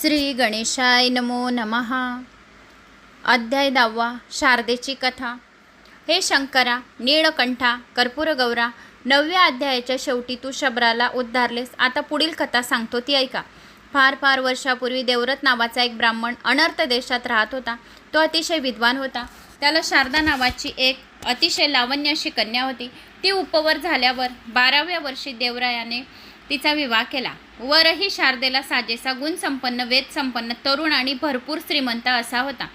श्री गणेशाय नमो नमहा अध्याय दहावा शारदेची कथा. हे शंकरा नीळकंठा कर्पूरगौरा नवव्या अध्यायाच्या शेवटी तू शबराला उद्धारलेस. आता पुढील कथा सांगतो ती ऐका. फार फार वर्षापूर्वी देवरत नावाचा एक ब्राह्मण अनर्थ देशात राहत होता. तो अतिशय विद्वान होता. त्याला शारदा नावाची एक अतिशय लावण्य अशी कन्या होती. ती उपवर झाल्यावर बाराव्या वर्षी देवरायाने तिचा विवाह केला. वरही शारदेला साजेसा गुणसंपन्न वेदसंपन्न तरुण आणि भरपूर श्रीमंत असा होता.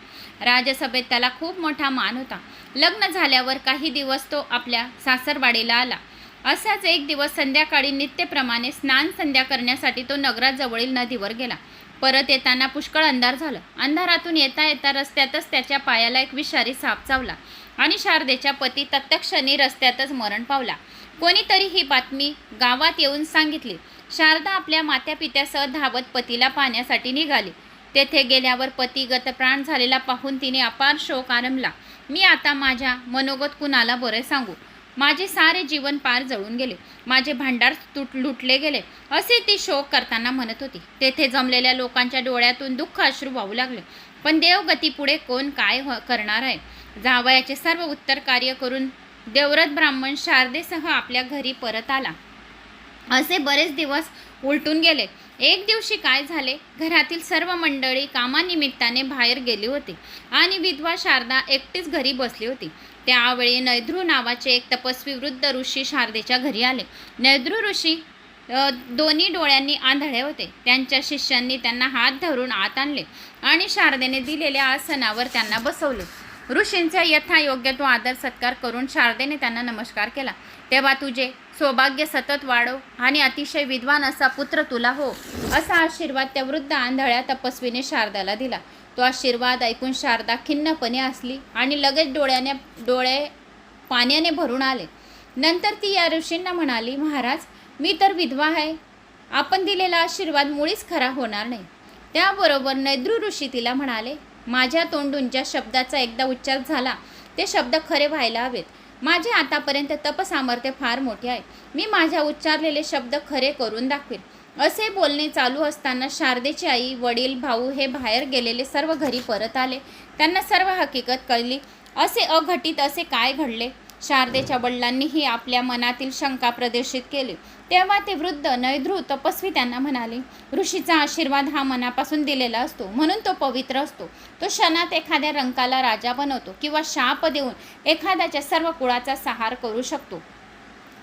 राजसभेत त्याला खूप मोठा मान होता. लग्न झाल्यावर काही दिवस तो आपल्या सासरवाडीला आला. असाच एक दिवस संध्याकाळी नित्यप्रमाणे स्नान संध्या करण्यासाठी तो नगराजवळील नदीवर गेला. परत येताना पुष्कळ अंधार झालं. अंधारातून येता येता रस्त्यातच त्याच्या पायाला एक विषारी साप चावला आणि शारदेच्या पती तत्क्षणी रस्त्यातच मरण पावला. कोणीतरी ही बातमी गावात येऊन सांगितली. शारदा आपल्या मात्यापित्यासह धावत पतीला पाहण्यासाठी निघाली. तेथे गेल्यावर पती गतप्राण झालेला पाहून तिने अपार शोक आरंभला. मी आता माझ्या मनोगत कुणाला बरं सांगू? माझे सारे जीवन पार जळून गेले. माझे भांडार तुट लुटले गेले. असे ती शोक करताना म्हणत होती. तेथे जमलेल्या लोकांच्या डोळ्यातून दुःख अश्रू वाहू लागले. पण देवगती पुढे कोण काय हो- करणार आहे? जावयाचे सर्व उत्तर कार्य करून देवरत ब्राह्मण शारदेसह आपल्या घरी परत आला. असे बरेच दिवस उलटून गेले. एक दिवशी काय झाले? घरातील सर्व मंडळी कामानिमित्ताने बाहेर गेली होती आणि विधवा शारदा एकटीच घरी बसली होती. त्यावेळी नैद्रू नावाचे एक तपस्वी वृद्ध ऋषी शारदेच्या घरी आले. नैद्रू ऋषी दोन्ही डोळ्यांनी आंधळे होते. त्यांच्या शिष्यांनी त्यांना हात धरून आत आणले आणि शारदेने दिलेल्या आसनावर त्यांना बसवले. ऋषींचा यथायोग्य तो आदर सत्कार करून शारदेने त्यांना नमस्कार केला. तेव्हा तुझे सौभाग्य सतत वाढव आणि अतिशय विद्वान असा पुत्र तुला हो असा आशीर्वाद त्या वृद्ध आंधळ्या तपस्वीने शारदाला दिला. तो आशीर्वाद ऐकून शारदा खिन्नपणे असली आणि लगेच डोळ्याने डोळे पाण्याने भरून आले. नंतर ती या ऋषींना म्हणाली महाराज मी तर विधवा आहे. आपण दिलेला आशीर्वाद मुळीच खरा होणार नाही. त्याबरोबर नैद्रू ऋषी तिला म्हणाले माझ्या तोंडून ज्या शब्दाचा एकदा उच्चार झाला ते शब्द खरे व्हायला हवेत. माझे आतापर्यंत तपसामर्थ्य फार मोठे आहे. मी माझ्या उच्चारलेले शब्द खरे करून दाखवेन. असे बोलणे चालू असताना शारदेची आई वडील भाऊ हे बाहेर गेलेले सर्व घरी परत आले. त्यांना सर्व हकीकत कळली. असे अघटित असे काय घडले? शारदेच्या वडिलांनीही आपल्या मनातील शंका प्रदर्शित केली. तेव्हा ते वृद्ध नैद्रू तपस्वी त्यांना म्हणाले ऋषीचा आशीर्वाद हा मनापासून दिलेला असतो. म्हणून तो पवित्र असतो. तो क्षणात एखाद्या रंकाला राजा बनवतो किंवा शाप देऊन एखाद्याच्या सर्व कुळाचा सहार करू शकतो.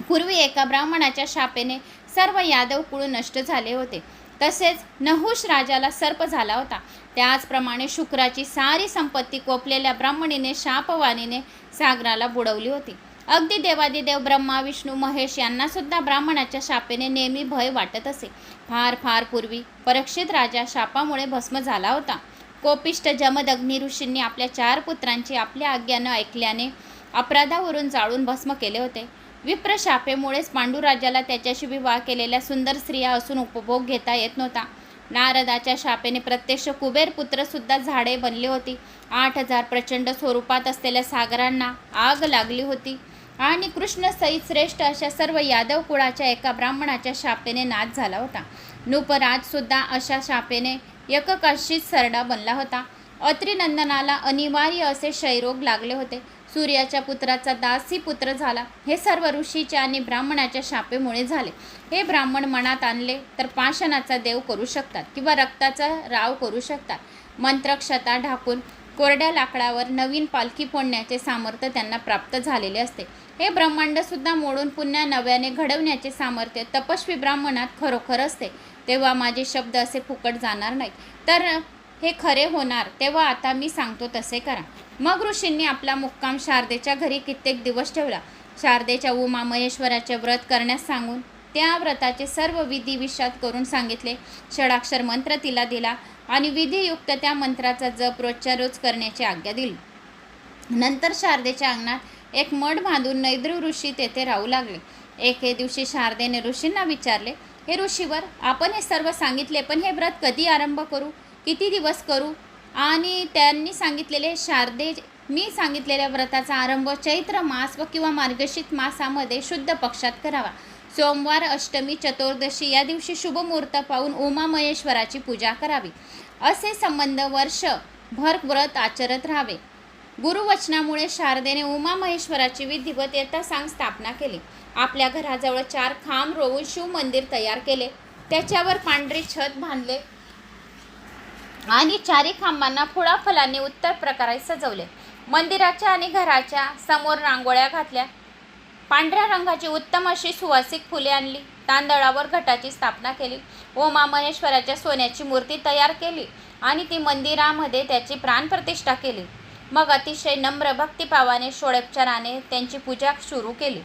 पूर्वी एका ब्राह्मणाच्या शापेने सर्व यादव कुळ नष्ट झाले होते. तसेच नहुष राजाला सर्प झाला होता. त्याचप्रमाणे शुक्राची सारी संपत्ती कोपलेल्या ब्राह्मणीने शापवाणीने सागराला बुडवली होती. अगदी देवादिदेव ब्रह्मा विष्णू महेश यांना सुद्धा ब्राह्मणाच्या शापेने नेहमी भय वाटत असे. फार फार पूर्वी परीक्षित राजा शापामुळे भस्म झाला होता. कोपिष्ट जमदग्नी ऋषींनी आपल्या चार पुत्रांची आपल्या आज्ञानं ऐकल्याने अपराधावरून जाळून भस्म केले होते. विप्र शापेमुळेच पांडुराजाला त्याच्याशी विवाह केलेल्या सुंदर स्त्रिया असून उपभोग घेता येत नव्हता. नारदाच्या शापेने प्रत्यक्ष कुबेर पुत्रसुद्धा झाडे बनली होती. आठ हजार प्रचंड स्वरूपात असलेल्या सागरांना आग लागली होती. आणि कृष्णसहित श्रेष्ठ अशा सर्व यादव कुळाच्या एका ब्राह्मणाच्या शापेने नाद झाला होता. नूपराजसुद्धा अशा शापेने एककाशीच सरडा बनला होता. अत्रिनंदनाला अनिवार्य असे क्षयरोग लागले होते. सूर्याच्या पुत्राचा दासी पुत्र झाला. हे सर्व ऋषीच्या आणि ब्राह्मणाच्या शापेमुळे झाले. हे ब्राह्मण मनात आणले तर पाषाणाचा देव करू शकतात किंवा रक्ताचा राव करू शकतात. मंत्रक्षता ढाकून कोरड्या लाकडावर नवीन पालखी फोडण्याचे सामर्थ्य त्यांना प्राप्त झालेले असते. हे ब्रह्मांडसुद्धा मोडून पुन्हा नव्याने घडवण्याचे सामर्थ्य तपस्वी ब्राह्मणात खरोखर असते. तेव्हा माझे शब्द असे फुकट जाणार नाहीत. तर हे खरे होणार तेव्हा आता मी सांगतो तसे करा. मग ऋषींनी आपला मुक्काम शारदेच्या घरी कित्येक दिवस ठेवला. शारदेच्या उमा महेश्वराचे व्रत करण्यास सांगून त्या व्रताचे सर्व विधी विषाद करून सांगितले. षडाक्षर मंत्र तिला दिला आणि विधियुक्त त्या मंत्राचा जप रोजच्या रोज करण्याची आज्ञा दिली. नंतर शारदेच्या अंगणात एक मठ बांधून नैद्रू ऋषी तेथे राहू लागले. एके दिवशी शारदेने ऋषींना विचारले हे ऋषीवर आपण हे सर्व सांगितले पण हे व्रत कधी आरंभ करू? किती दिवस करू? आणि त्यांनी सांगितलेले शारदे मी सांगितलेल्या व्रताचा आरंभ चैत्र मास व किंवा मार्गशीत मासामध्ये शुद्ध पक्षात करावा. सोमवार अष्टमी चतुर्दशी या दिवशी शुभमुहूर्त पाहून उमा महेश्वराची पूजा करावी. असे संबंध वर्षभर व्रत आचरत राहावे. गुरुवचनामुळे शारदेने उमा महेश्वराची विधिवत यथासांग स्थापना केली. आपल्या घराजवळ चार खांब रोवून शिव मंदिर तयार केले. त्याच्यावर पांढरे छत बांधले. आणि चारी खांबांना फुळाफलांनी उत्तर प्रकारे सजवले. मंदिराच्या आणि घराच्या समोर रांगोळ्या घातल्या. पांढऱ्या रंगाची उत्तम अशी सुवासिक फुले आणली. तांदळावर घटाची स्थापना केली. ओमा महेश्वराच्या सोन्याची मूर्ती तयार केली आणि ती मंदिरामध्ये त्याची प्राणप्रतिष्ठा केली. मग अतिशय नम्र भक्तिभावाने षोडोपचाराने त्यांची पूजा सुरू केली.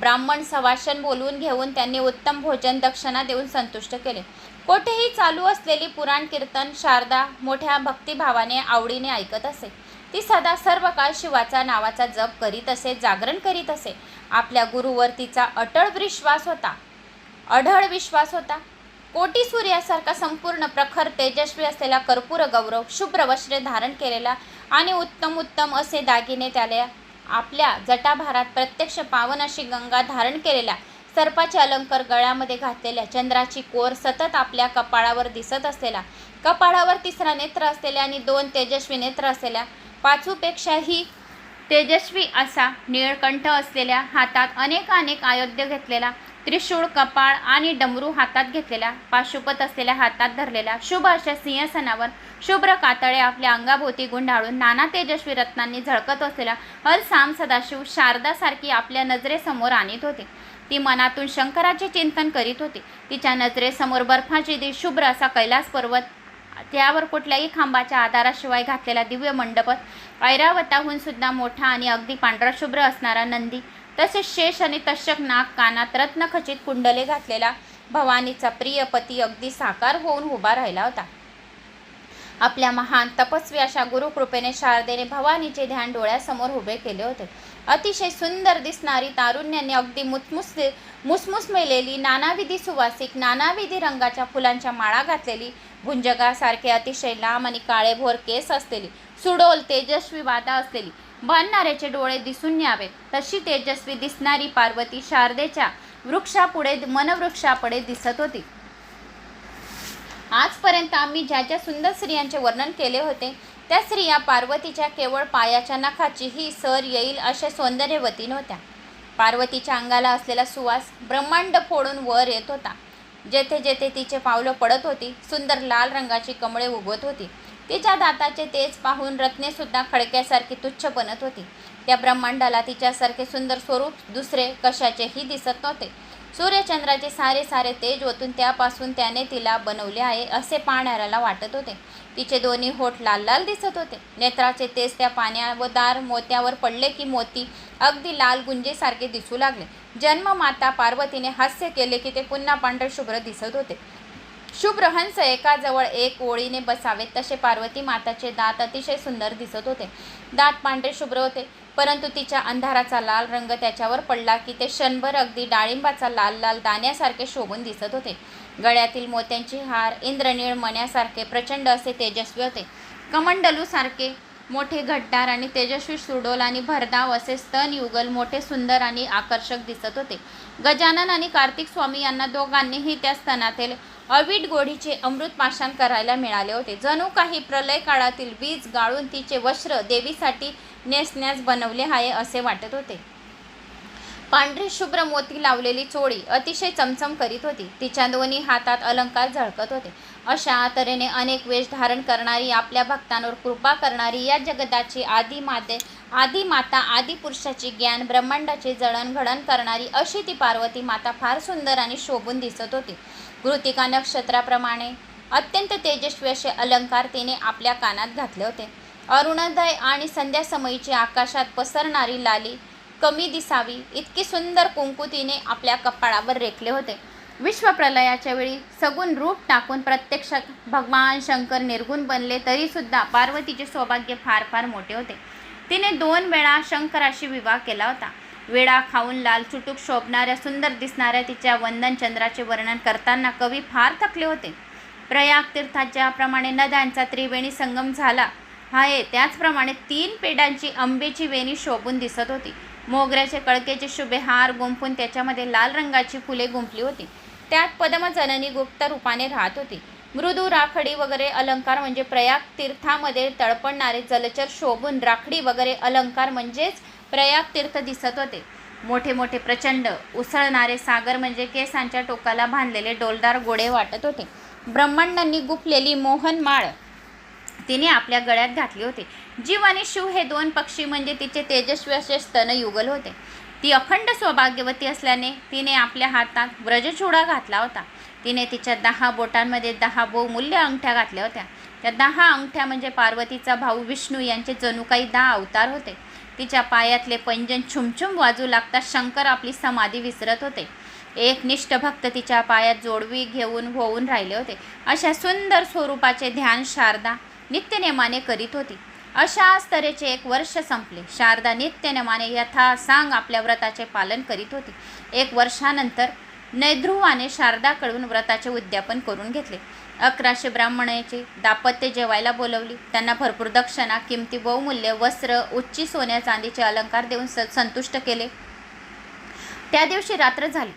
ब्राह्मण सवाशन बोलवून घेऊन त्यांनी उत्तम भोजन दक्षिणा देऊन संतुष्ट केले. कोठेही चालू असलेली पुराण कीर्तन शारदा मोठ्या भक्तिभावाने आवडीने ऐकत असे. ती सदा सर्व काळ शिवाचा नावाचा जप करीत असे जागरण करीत असे. आपल्या गुरुवर तिचा अटळ विश्वास होता. अढळ विश्वास होता. कोटी सूर्यासारखा संपूर्ण प्रखर तेजस्वी असलेला कर्पूर गौरव शुभ्र वस्त्रे धारण केलेला आणि उत्तम उत्तम असे दागिने त्याला आपल्या जटाभारात प्रत्यक्ष पावन अशी गंगा धारण केलेल्या सर्पाचे अलंकार गळ्यामध्ये घातलेल्या चंद्राची कोर सतत आपल्या कपाळावर दिसत असलेला कपाळावर तिसरा नेत्र असलेल्या आणि दोन तेजस्वी नेत्र असलेल्या पाचूपेक्षाही तेजस्वी असा निळकंठ असलेल्या हातात अनेक अनेक आयोध्य घेतलेला त्रिशूळ कपाळ आणि डमरू हातात घेतलेल्या पाशुपत असलेल्या हातात धरलेल्या शुभ अशा सिंहासनावर शुभ्र कातळे आपल्या अंगाभोवती गुंडाळून नाना तेजस्वी रत्नांनी झळकत असलेल्या हरसाम सदाशिव शारदासारखी आपल्या नजरेसमोर आणीत होते. ती मनातून शंकराचे चिंतन करीत होती. तिच्या नजरेसमोर बर्फाची दी शुभ्र असा कैलास पर्वत त्यावर कुठल्याही खांबाच्या आधाराशिवाय घातलेला दिव्य मंडपत ऐरावताहून सुद्धा मोठा आणि अगदी पांढरा शुभ्र असणारा नंदी तसेच शेष आणि तशक नाक कानात रत्नखचित कुंडले घातलेला भवानीचा प्रिय पती अगदी साकार होऊन उभा राहिला होता. आपल्या महान तपस्वी अशा गुरुकृपेने शारदेने भवानीचे ध्यान डोळ्यासमोर उभे केले होते. अतिशय सुंदर दिसणारी तारुण्याने अगदी मुसमुस मुसमुस मेलेली नानाविधी सुवासिक नानाविधी रंगाच्या फुलांच्या माळा घातलेली भुंजगासारखे अतिशय लांब आणि काळेभोर केस असलेली सुडोल तेजस्वी वादा असलेली भानणाऱ्याचे डोळे दिसून यावेत तशी तेजस्वी दिसणारी पार्वती शारदेच्या वृक्षापुढे मनवृक्षापुढे दिसत होती. आजपर्यंत आम्ही ज्या ज्या सुंदर स्त्रियांचे वर्णन केले होते त्या स्त्रिया पार्वतीच्या केवळ पायाच्या नखाची ही सर येईल अशा सौंदर्यवती नव्हत्या पार्वतीच्या अंगाला असलेला सुवास ब्रह्मांड फोडून वर येत होता. जेथे जेथे तिचे पावलं पडत होती सुंदर लाल रंगाची कमळे उगवत होती. तिच्या दाताचे तेज पाहून रत्नेसुद्धा खडक्यासारखी तुच्छ बनत होती. त्या ब्रह्मांडाला तिच्यासारखे सुंदर स्वरूप दुसरे कशाचेही दिसत नव्हते. सूर्यचंद्राचे सारे सारे तेज ओतून त्यापासून त्याने तिला बनवले आहे असे पाहणाऱ्याला वाटत होते. तिचे दोन्ही होठ लाल लाल दिसत होते. नेत्राचे तेज त्या पाण्यावदार मोत्यावर पडले की मोती अगदी लाल गुंजेसारखे दिसू लागले. जन्म माता पार्वतीने हास्य केले की ते पुन्हा पांढरशुभ्र दिसत होते. शुभ्रहंस एकाजवळ एक ओळीने बसावेत तसे पार्वती माताचे दात अतिशय सुंदर दिसत होते. दात पांढरे शुभ्र होते परंतु तिच्या अंधाराचा लाल रंग त्याच्यावर पडला की ते क्षणभर अगदी डाळिंबाचा लाल लाल दाण्यासारखे शोभून दिसत होते. गळ्यातील मोत्यांची हार इंद्रनीळ मण्यासारखे प्रचंड असे तेजस्वी होते. कमंडलूसारखे मोठे घट्टार आणि तेजस्वी सुडोल आणि भरधाव असे स्तन युगल मोठे सुंदर आणि आकर्षक दिसत होते. गजानन आणि कार्तिक स्वामी यांना दोघांनीही त्या स्तनातील अवीट गोडीचे अमृत पाषाण करायला मिळाले होते. जणू काही प्रलय काळातील वीज गाळून तिचे वस्त्र देवीसाठी नेसण्यास बनवले आहे असे वाटत होते. पांढरी शुभ्र मोती लावलेली चोळी अतिशय चमचम करीत होती. तिच्या दोन्ही हातात अलंकार झळकत होते. अशा तऱ्हेने अनेक वेश धारण करणारी आपल्या भक्तांवर कृपा करणारी या जगताची आदी माते आदी माता आदी पुरुषाची ज्ञान ब्रह्मांडाचे जळणघडण करणारी अशी ती पार्वती माता फार सुंदर आणि शोभून दिसत होती. कृतिका नक्षत्राप्रमाणे अत्यंत तेजस्वी असे अलंकार तिने आपल्या कानात घातले होते. अरुणोदय आणि संध्यासमयीची आकाशात पसरणारी लाली कमी दिसावी इतकी सुंदर कुंकू तिने आपल्या कपाळावर रेखले होते. विश्वप्रलयाच्या वेळी सगुण रूप टाकून प्रत्यक्षात भगवान शंकर निर्गुण बनले तरीसुद्धा पार्वतीचे सौभाग्य फार फार मोठे होते. तिने दोन वेळा शंकराशी विवाह केला होता. वेळा खाऊन लाल चुटूक शोभणाऱ्या सुंदर दिसणाऱ्या तिच्या वंदन चंद्राचे वर्णन करताना कवी फार थकले होते. प्रयाग तीर्थात ज्याप्रमाणे नद्यांचा त्रिवेणी संगम झाला. आहे त्याचप्रमाणे तीन पेड्यांची आंबेची वेणी शोभून दिसत होती. मोगऱ्याचे कळकेचे शुभे हार गुंफून त्याच्यामध्ये लाल रंगाची फुले गुंफली होती. त्यात पद्मजननी गुप्त रूपाने राहत होती. मृदू राखडी वगैरे अलंकार म्हणजे प्रयाग तीर्थामध्ये तळपडणारे जलचर शोभून राखडी वगैरे अलंकार म्हणजेच प्रयाग तीर्थ दिसत होते. मोठे मोठे प्रचंड उसळणारे सागर म्हणजे केसांच्या टोकाला बांधलेले डोलदार गोडे वाटत होते. ब्रह्मांडांनी गुफलेली मोहन माळ तिने आपल्या गळ्यात घातली होती. जीव आणि शिव हे दोन पक्षी म्हणजे तिचे तेजस्वी असे स्तन युगल होते. ती अखंड सौभाग्यवती असल्याने तिने आपल्या हातात व्रजचुडा घातला होता. तिने तिच्या दहा बोटांमध्ये दहा बहुमूल्य अंगठ्या घातल्या होत्या. त्या दहा अंगठ्या म्हणजे पार्वतीचा भाऊ विष्णू यांचे जणू काही दहा अवतार होते. तिच्या पायातले पंजन छुमछुम वाजू लागता शंकर आपली समाधी विसरत होते. एक निष्ठ भक्त तिच्या पायात जोडवी घेऊन होऊन राहिले होते. अशा सुंदर स्वरूपाचे ध्यान शारदा नित्यनेमाने करीत होती. अशाच तऱ्हेचे एक वर्ष संपले. शारदा नित्यनेमाने यथा सांग आपल्या व्रताचे पालन करीत होती. एक वर्षानंतर नैध्रुवाने शारदाकडून व्रताचे उद्यापन करून घेतले. अकराशे ब्राह्मणाचे दापत्य जेवायला बोलवली. त्यांना भरपूर दक्षिणा किमती बहुमूल्य वस्त्र उच्ची सोन्या चांदीचे अलंकार देऊन स संतुष्ट केले. त्या दिवशी रात्र झाली.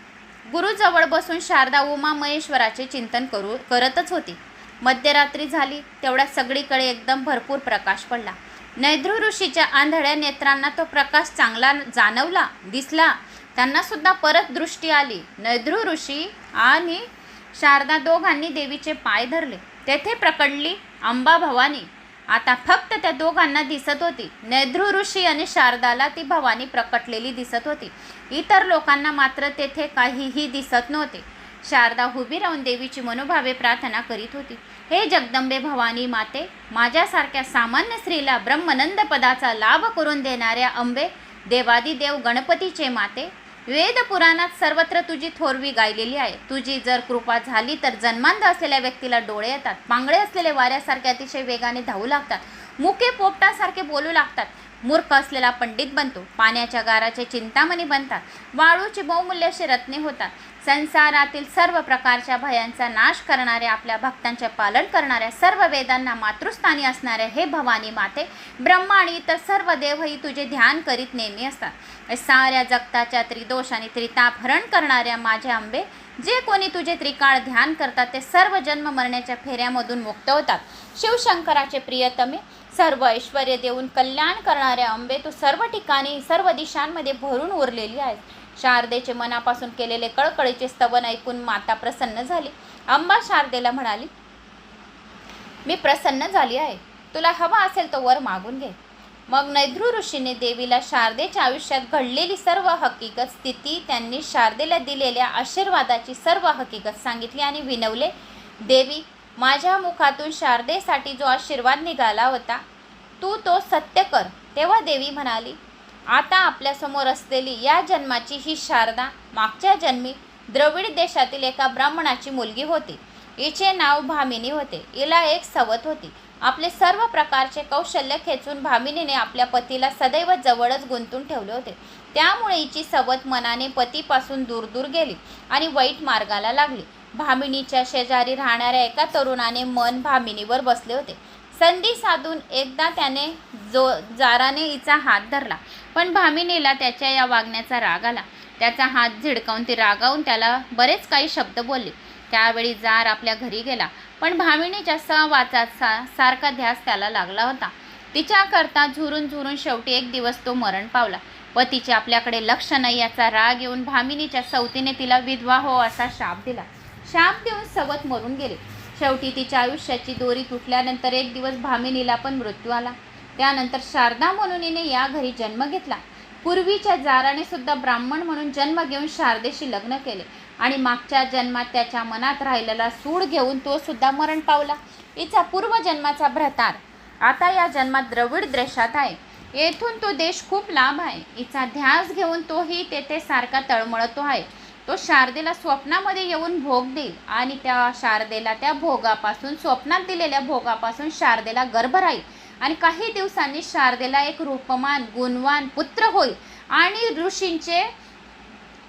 गुरुजवळ बसून शारदा उमा महेश्वराचे चिंतन करू करतच होती. मध्यरात्री झाली तेवढ्या सगळीकडे एकदम भरपूर प्रकाश पडला. नैध्रू ऋषीच्या आंधळ्या नेत्रांना तो प्रकाश चांगला जाणवला दिसला. त्यांना सुद्धा परत दृष्टी आली. नैध्रू ऋषी आणि शारदा दोघांनी देवीचे पाय धरले. तेथे प्रकडली अंबा भवानी. आता फक्त त्या दोघांना दिसत होती. नैध्रू ऋषी आणि शारदाला ती भवानी प्रकटलेली दिसत होती. इतर लोकांना मात्र तेथे काहीही दिसत नव्हते. शारदा उभी राहून देवीची मनोभावे प्रार्थना करीत होती. हे जगदंबे भवानी माते माझ्यासारख्या सामान्य स्त्रीला ब्रह्मनंद पदाचा लाभ करून देणाऱ्या अंबे देवादिदेव गणपतीचे माते वेद पुराणात सर्वत्र तुझी थोरवी गायलेली आहे. तुझी जर कृपा झाली तर जन्मांध असलेल्या व्यक्तीला डोळे येतात. पांगळे असलेले वाऱ्यासारखे अतिशय वेगाने धावू लागतात. मुके पोपटासारखे बोलू लागतात. मूर्ख असलेला पंडित बनतो. पाण्याच्या गाराचे चिंतामणी बनतात. वाळूची बहुमूल्य अशी रत्ने होतात. संसारातील सर्व प्रकारच्या भयांचा नाश करणाऱ्या आपल्या भक्तांचे पालन करणाऱ्या सर्व वेदांना मातृस्थानी असणाऱ्या हे भवानी माते ब्रह्मा आणि इतर सर्व देवही तुझे ध्यान करीत नेहमी असतात. साऱ्या जगताच्या त्रिदोष आणि त्रिताप हरण करणाऱ्या माझ्या आंबे जे कोणी तुझे त्रिकाळ ध्यान करतात ते सर्व जन्म मरण्याच्या फेऱ्यामधून मुक्त होतात. शिवशंकराचे प्रियतमे सर्व ऐश्वर देऊन कल्याण करणाऱ्या अंबे तू सर्व ठिकाणी सर्व दिशांमध्ये भरून उरलेली आहेस. शारदेचे मनापासून केलेले कळकळीचे स्तवन ऐकून माता प्रसन्न झाली. अंबा शारदेला म्हणाली मी प्रसन्न झाली आहे. तुला हवा असेल तो वर मागून घे. मग नैद्रू ऋषीने देवीला शारदेच्या आयुष्यात घडलेली सर्व हकीकत स्थिती त्यांनी शारदेला दिलेल्या आशीर्वादाची सर्व हकीकत सांगितली आणि विनवले देवी माझ्या मुखातून शारदेसाठी जो आशीर्वाद निघाला होता तू तो सत्य कर तेव्हा देवी म्हणाली आता आपल्यासमोर असलेली या जन्माची ही शारदा मागच्या जन्मी द्रविड देशातील एका ब्राह्मणाची मुलगी होती. हिचे नाव भामिनी होते. हिला एक सवत होती. आपले सर्व प्रकारचे कौशल्य खेचून भामिनीने आपल्या पतीला सदैव जवळच गुंतून ठेवले होते. त्यामुळे हिची सवत मनाने पतीपासून दूर दूर गेली आणि वाईट मार्गाला लागली. भामिनीच्या शेजारी राहणाऱ्या एका तरुणाने मन भामिनीवर बसले होते. संधी साधून एकदा त्याने जो जाराने हिचा हात धरला पण भामिनीला त्याच्या या वागण्याचा राग आला. त्याचा हात झिडकावून ती रागावून त्याला बरेच काही शब्द बोलले. त्यावेळी जार आपल्या घरी गेला पण भामिनीच्या सहवाचा सा सारखा ध्यास त्याला लागला होता. तिच्याकरता झुरून झुरून शेवटी एक दिवस तो मरण पावला. व तिचे आपल्याकडे लक्ष नाही याचा राग येऊन भामिनीच्या सवतीने तिला विधवा हो असा शाप दिला. शाप देऊन सवत मरून गेले. शेवटी तिच्या आयुष्याची दोरी तुटल्यानंतर एक दिवस भामिनीला पण मृत्यू आला. त्यानंतर शारदा म्हणून या घरी जन्म घेतला. पूर्वीच्या जाराने सुद्धा ब्राह्मण म्हणून जन्म घेऊन शारदेशी लग्न केले आणि मागच्या जन्मात त्याच्या मनात राहिलेला सूड घेऊन तो सुद्धा मरण पावला. हिचा पूर्वजन्माचा भ्रतार आता या जन्मात द्रविड देशात आहे. येथून तो देश खूप लांब आहे. हिचा ध्यास घेऊन तोही तेथे सारखा तळमळतो आहे. तो शारदेला स्वप्नामध्ये येऊन भोग देईल. आणि त्या शारदेला त्या भोगापासून स्वप्नात दिलेल्या भोगापासून शारदेला गर्भ राहील. आणि काही दिवसांनी शारदेला एक रूपमान गुणवान पुत्र होईल. आणि ऋषींचे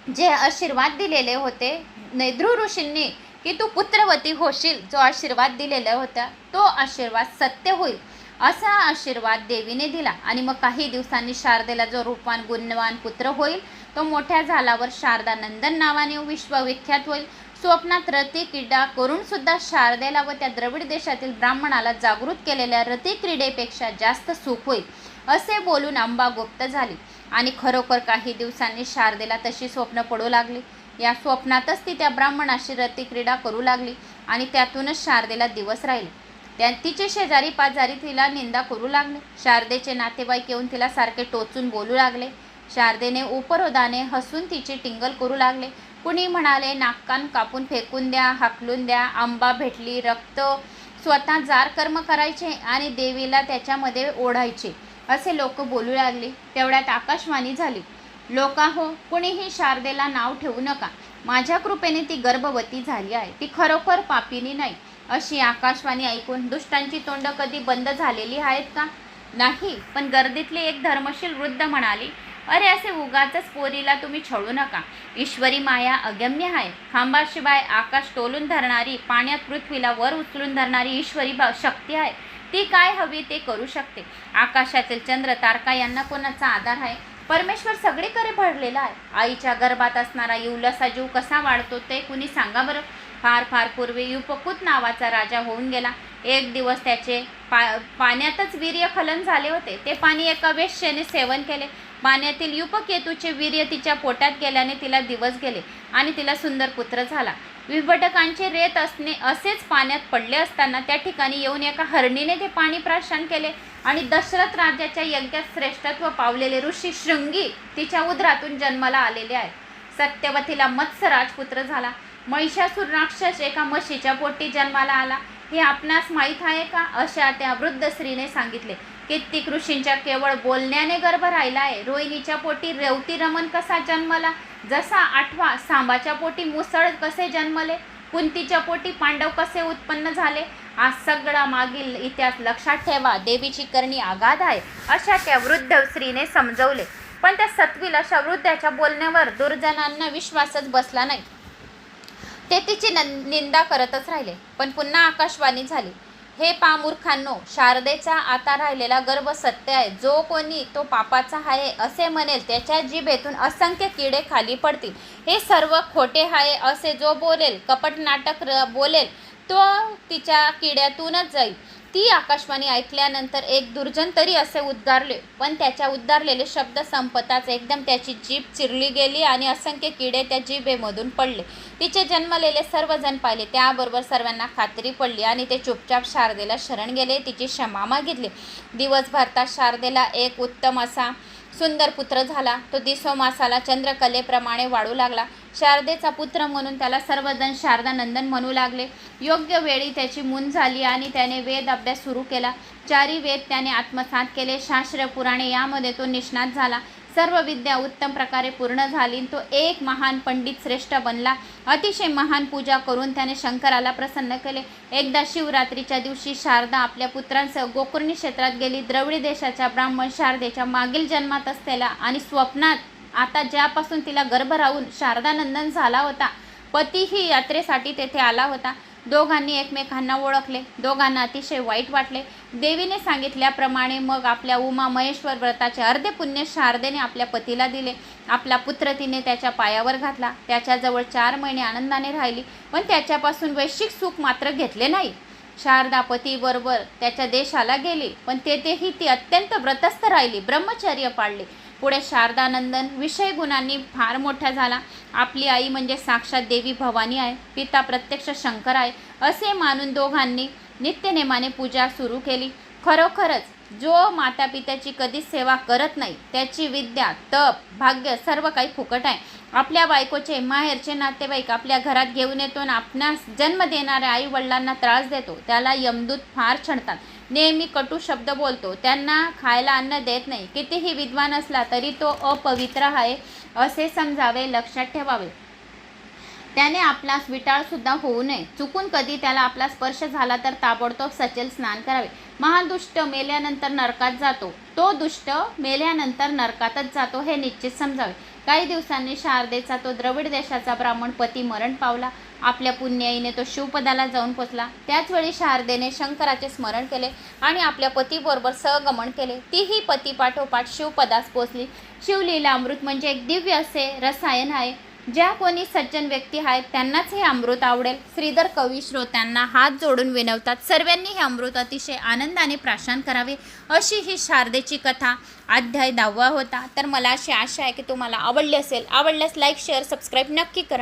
जे आशीर्वाद दिलेले होते नैद्रू ऋषींनी की तू पुत्रवती होशील जो आशीर्वाद दिलेला होता तो आशीर्वाद सत्य होईल असा आशीर्वाद देवीने दिला. आणि मग काही दिवसांनी शारदेला जो रूपवान गुणवान पुत्र होईल तो मोठ्या झाल्यावर शारदा नंदन नावाने विश्वविख्यात होईल. स्वप्नात रती क्रीडा करून सुद्धा शारदेला व त्या द्रविड देशातील ब्राह्मणाला जागृत केलेल्या रती क्रीडेपेक्षा जास्त सुख होईल असे बोलून अंबा गुप्त झाली. आणि खरोखर काही दिवसांनी शारदेला तशी स्वप्न पडू लागली. या स्वप्नातच ती त्या ब्राह्मणाशी रती क्रीडा करू लागली आणि त्यातूनच शारदेला दिवस राहिले. त्या तिचे शेजारी पाजारी तिला निंदा करू लागले. शारदेचे नातेवाईक येऊन तिला सारखे टोचून बोलू लागले. शारदेने उपरोधाने हसून तिची टिंगल करू लागले. कुणी म्हणाले नाकान कापून फेकून द्या हाकलून द्या आंबा भेटली रक्त स्वतः जार कर्म करायचे आणि देवीला त्याच्यामध्ये ओढायचे असे लोक बोलू लागले. तेवढ्यात आकाशवाणी झाली लोका हो कुणीही शारदेला नाव ठेवू नका. माझ्या कृपेने ती गर्भवती झाली आहे. ती खरोखर पापिनी नाही अशी आकाशवाणी ऐकून दुष्टांची तोंड कधी बंद झालेली आहेत का? नाही पण गर्दीतली एक धर्मशील वृद्ध म्हणाली अरे असे उगाचच पोरीला तुम्ही छळू नका. ईश्वरी माया अगम्य आहे. खांबाशिवाय आकाश टोलून धरणारी पाण्यात पृथ्वीला वर उचलून धरणारी ईश्वरी बा- शक्ती आहे. ती काय हवी ते करू शकते. आकाशातील चंद्र तारका यांना कोणाचा आधार आहे? परमेश्वर सगळीकडे भरलेला आहे. आईच्या गर्भात असणारा युलसा जीव कसा वाढतो ते कुणी सांगा बरं? फार फार पूर्वी युपकुत नावाचा राजा होऊन गेला. एक दिवस त्याचे पा पाण्यातच वीर्यखलन झाले होते. ते पाणी एका वेश्येने सेवन केले. पाण्यातील युपकेतूचे वीर्य तिच्या पोटात गेल्याने तिला दिवस गेले आणि तिला सुंदर पुत्र झाला. विभटकांचे रेत असणे असेच पाण्यात पडले असताना त्या ठिकाणी येऊन एका हरणीने ते पाणी प्राशन केले आणि दशरथ राजाच्या यज्ञात श्रेष्ठत्व पावलेले ऋषी शृंगी तिच्या उदरातून जन्माला आलेले आहे सत्यवतीला मत्स्य राजपुत्र झाला. महिषासूर राक्षस एका म्हशीच्या पोटी जन्माला आला. हे आपणास माहीत आहे का? अशा त्या वृद्ध स्त्रीने सांगितले. कित्येक ऋषींच्या केवळ बोलण्याने गर्भ राहिला आहे रोहिणीच्या पोटी रेवती रमन कसा जन्मला? जसा आठवा सांबाच्या पोटी मुसळ कसे जन्मले? कुंतीच्या पोटी पांडव कसे उत्पन्न झाले? हा सगळा मागील इतिहास लक्षात ठेवा. देवीची करणी अगाध आहे अशा त्या वृद्ध स्त्रीने समजवले. पण त्या सत्वील अशा वृद्धाच्या बोलण्यावर दुर्जनांना विश्वासच बसला नाही. ते तिची न निंदा करतच राहिले. पण पुन्हा आकाशवाणी झाली. हे पामूर्खांनो शारदेचा आता राहिलेला गर्भ सत्य आहे. जो कोणी तो पापाचा आहे असे म्हणेल त्याच्या जिभेतून असंख्य किडे खाली पडतील. हे सर्व खोटे आहे असे जो बोलेल कपट नाटक र- बोलेल तो तिच्या किड्यातूनच जाईल. ती आकाशवाणी ऐकल्यानंतर एक दुर्जन तरी असे उद्गारले पण त्याच्या उद्गारलेले शब्द संपताच एकदम त्याची जीभ चिरली गेली आणि असंख्य किडे त्या जिभेमधून पडले. तिचे जन्मलेले सर्वजण पाहिले. त्याबरोबर सर्वांना खात्री पडली आणि ते चुपचाप शारदेला शरण गेले. तिची क्षमा मागितली. दिवसभर त्या शारदेला एक उत्तम असा सुंदर पुत्र झाला. तो दिसो मासाला चंद्रकलेप्रमाणे वाढू लागला. शारदेचा पुत्र म्हणून त्याला सर्वजण शारदानंदन म्हणू लागले. योग्य वेळी त्याची मून झाली आणि त्याने वेद अभ्यास सुरू केला. चारी वेद त्याने आत्मसात केले. शास्त्र पुराणे यामध्ये तो निष्णात झाला. सर्व विद्या उत्तम प्रकारे पूर्ण झाली तो एक महान पंडित श्रेष्ठ बनला. अतिशय महान पूजा करून त्याने शंकराला प्रसन्न केले. एकदा शिवरात्रीच्या दिवशी शारदा आपल्या पुत्रांसह गोकुर्णी क्षेत्रात गेली. द्रविडी देशाच्या ब्राह्मण शारदेच्या मागील जन्मात असलेला आणि स्वप्नात आता ज्यापासून तिला गर्भ राहून शारदानंदन झाला होता पतीही यात्रेसाठी तेथे आला होता. दोघांनी एकमेकांना ओळखले. दोघांना अतिशय वाईट वाटले. देवीने सांगितल्याप्रमाणे मग आपल्या उमा महेश्वर व्रताचे अर्धे पुण्य शारदेने आपल्या पतीला दिले. आपला पुत्र तिने त्याच्या पायावर घातला. त्याच्याजवळ चार महिने आनंदाने राहिली. पण त्याच्यापासून वैश्विक सुख मात्र घेतले नाही. शारदा पतीबरोबर त्याच्या देशाला गेली. पण तेथेही ती अत्यंत व्रतस्थ राहिली. ब्रह्मचर्य पाळले. पुढे शारदानंदन. विषय गुणांनी फार मोठा झाला. आपली आई म्हणजे साक्षात देवी भवानी आहे. पिता प्रत्यक्ष शंकर आहे. असे मानून दोघांनी नित्यनेमाने पूजा सुरू केली. खरोखरच जो माता पित्याची कधीच सेवा करत नाही त्याची विद्या तप भाग्य सर्व काही फुकट आहे. आपल्या बायकोचे माहेरचे नातेवाईक आपल्या घरात घेऊन येतो आणि आपणास जन्म देणाऱ्या आई वडिलांना त्रास देतो. त्याला यमदूत फार छणतात नेहमी कटू शब्द बोलतो. त्यांना खायला अन्न देत नाही. कितीही विद्वान असला तरी तो अपवित्र आहे असे समजावे लक्षात ठेवावे. त्याने आपला विटाळसुद्धा होऊ नये. चुकून कधी त्याला आपला स्पर्श झाला तर ताबडतोब सचेल स्नान करावे. महादुष्ट मेल्यानंतर नरकात जातो. तो दुष्ट मेल्यानंतर नरकातच जातो हे निश्चित समजावे. काही दिवसांनी शारदेचा तो द्रविड देशाचा ब्राह्मण पती मरण पावला. आपल्या पुण्याईने तो शिवपदाला जाऊन पोचला. त्याचवेळी शारदेने शंकराचे स्मरण केले आणि आपल्या पतीबरोबर सहगमन केले. तीही पतीपाठोपाठ शिवपदास पोचली. शिवलीला अमृत म्हणजे एक दिव्य असे रसायन आहे. ज्या कोणी सज्जन व्यक्ती आहेत त्यांनाच हे अमृत आवडेल. श्रीधर कवी श्रोत्यांना हात जोडून विनवतात सर्वांनी हे अमृत अतिशय आनंदाने प्राशन करावे अशी ही शारदेची कथा अध्याय दहावा होता. तर मला अशी आशा आहे की तुम्हाला आवडली असेल. आवडल्यास लाईक शेअर सबस्क्राईब नक्की करा.